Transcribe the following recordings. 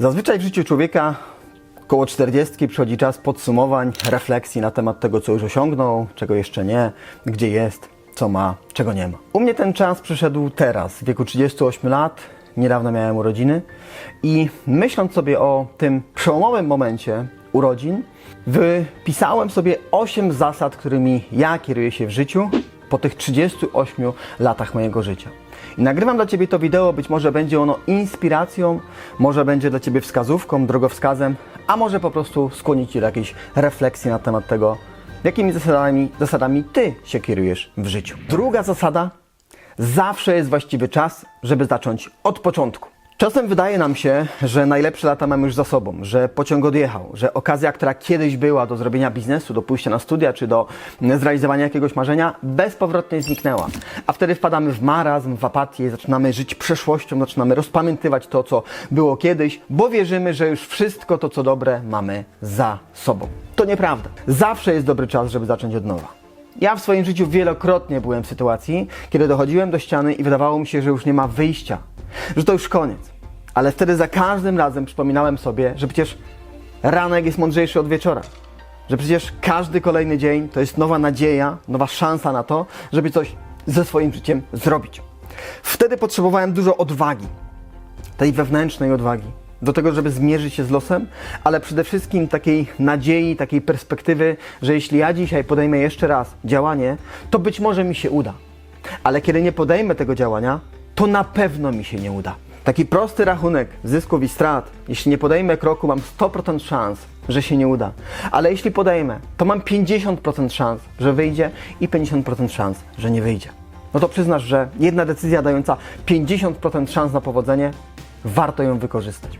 Zazwyczaj w życiu człowieka koło 40 przychodzi czas podsumowań, refleksji na temat tego, co już osiągnął, czego jeszcze nie, gdzie jest, co ma, czego nie ma. U mnie ten czas przyszedł teraz, w wieku 38 lat. Niedawno miałem urodziny i myśląc sobie o tym przełomowym momencie urodzin, wypisałem sobie 8 zasad, którymi ja kieruję się w życiu po tych 38 latach mojego życia. I nagrywam dla Ciebie to wideo, być może będzie ono inspiracją, może będzie dla Ciebie wskazówką, drogowskazem, a może po prostu skłoni Cię do jakiejś refleksji na temat tego, jakimi zasadami, zasadami Ty się kierujesz w życiu. Druga zasada, zawsze jest właściwy czas, żeby zacząć od początku. Czasem wydaje nam się, że najlepsze lata mamy już za sobą, że pociąg odjechał, że okazja, która kiedyś była do zrobienia biznesu, do pójścia na studia czy do zrealizowania jakiegoś marzenia, bezpowrotnie zniknęła. A wtedy wpadamy w marazm, w apatię, zaczynamy żyć przeszłością, zaczynamy rozpamiętywać to, co było kiedyś, bo wierzymy, że już wszystko to, co dobre, mamy za sobą. To nieprawda. Zawsze jest dobry czas, żeby zacząć od nowa. Ja w swoim życiu wielokrotnie byłem w sytuacji, kiedy dochodziłem do ściany i wydawało mi się, że już nie ma wyjścia, że to już koniec. Ale wtedy za każdym razem przypominałem sobie, że przecież ranek jest mądrzejszy od wieczora. Że przecież każdy kolejny dzień to jest nowa nadzieja, nowa szansa na to, żeby coś ze swoim życiem zrobić. Wtedy potrzebowałem dużo odwagi, tej wewnętrznej odwagi, do tego, żeby zmierzyć się z losem, ale przede wszystkim takiej nadziei, takiej perspektywy, że jeśli ja dzisiaj podejmę jeszcze raz działanie, to być może mi się uda. Ale kiedy nie podejmę tego działania, to na pewno mi się nie uda. Taki prosty rachunek zysków i strat. Jeśli nie podejmę kroku, mam 100% szans, że się nie uda. Ale jeśli podejmę, to mam 50% szans, że wyjdzie i 50% szans, że nie wyjdzie. No to przyznasz, że jedna decyzja dająca 50% szans na powodzenie, warto ją wykorzystać.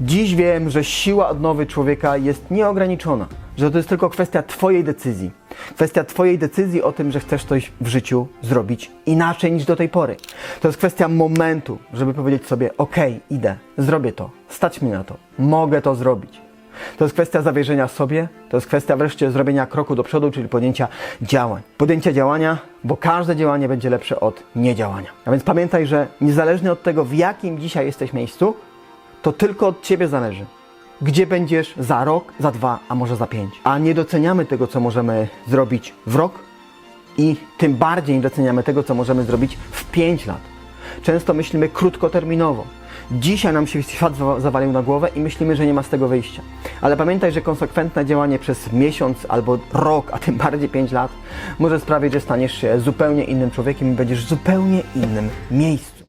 Dziś wiem, że siła odnowy człowieka jest nieograniczona, że to jest tylko kwestia Twojej decyzji. Kwestia Twojej decyzji o tym, że chcesz coś w życiu zrobić inaczej niż do tej pory. To jest kwestia momentu, żeby powiedzieć sobie: OK, idę, zrobię to, stać mi na to, mogę to zrobić. To jest kwestia zawierzenia sobie, to jest kwestia wreszcie zrobienia kroku do przodu, czyli podjęcia działań. Podjęcia działania, bo każde działanie będzie lepsze od niedziałania. A więc pamiętaj, że niezależnie od tego, w jakim dzisiaj jesteś miejscu, to tylko od Ciebie zależy. Gdzie będziesz za rok, za dwa, a może za pięć. A nie doceniamy tego, co możemy zrobić w rok i tym bardziej nie doceniamy tego, co możemy zrobić w pięć lat. Często myślimy krótkoterminowo. Dzisiaj nam się świat za- zawalił na głowę i myślimy, że nie ma z tego wyjścia. Ale pamiętaj, że konsekwentne działanie przez miesiąc albo rok, a tym bardziej 5 lat może sprawić, że staniesz się zupełnie innym człowiekiem i będziesz w zupełnie innym miejscu.